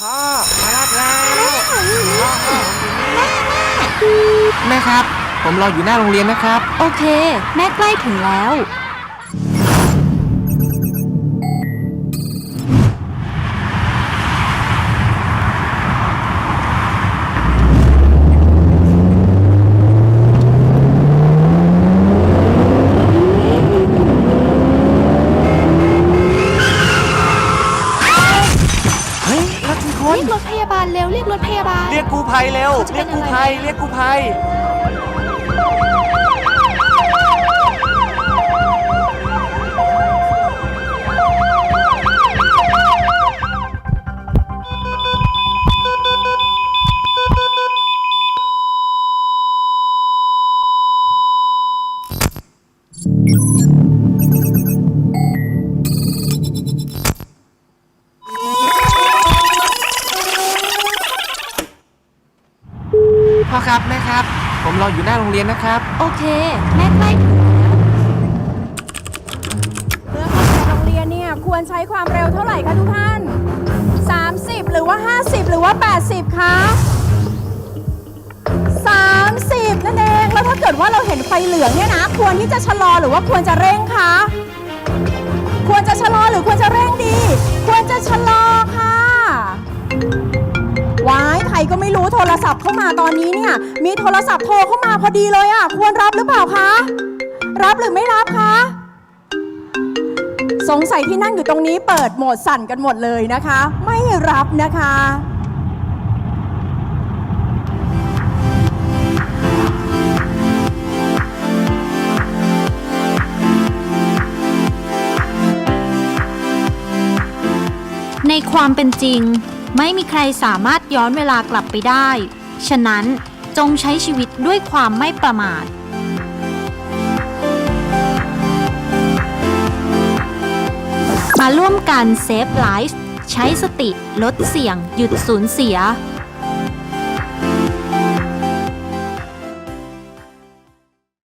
พ่อมารับแล้วพ่อพ่อแม่ครับ ผมรออยู่หน้าโรงเรียนนะครับ โอเค แม่ใกล้ถึงแล้ว ยกรถพยาบาลเร็วเรียกรถพยาบาล เรียกกูภัยเร็ว เขาจะเป็เรียนกกูอะไรภัยเรียกกูภัย พ่อครับแม่ครับ ผมรออยู่หน้าโรงเรียนนะครับ โอเค แม่ใกล้ถึงแล้วเมื่อเข้าไปโรงเรียนเนี่ยควรใช้ความเร็วเท่าไหร่คะทุกท่าน 30 หรือว่า 50 หรือว่า 80 คะ 30 นั่นเอง แล้วถ้าเกิดว่าเราเห็นไฟเหลืองเนี่ยนะ ควรที่จะชะลอหรือว่าควรจะเร่งคะ ควรจะ รก็ไม่รู้โทรศัพท์เข้ามาตอนนี้เนี่ย มีโทรศัพท์โทรเข้ามาพอดีเลยอะ่ะ ควรรับหรือเปล่าคะ รับหรือไม่รับคะสงสัยที่นั่งอยู่ตรงนี้เปิดโหมดสั่นกันหมดเลยนะคะ ไม่รับนะคะ ในความเป็นจริง ไม่มีใครสามารถย้อนเวลากลับไปได้ ฉะนั้นจงใช้ชีวิตด้วยความไม่ประมาท มาร่วมกันเซฟไลฟ์ใช้สติลดเสี่ยง หยุดสูญเสีย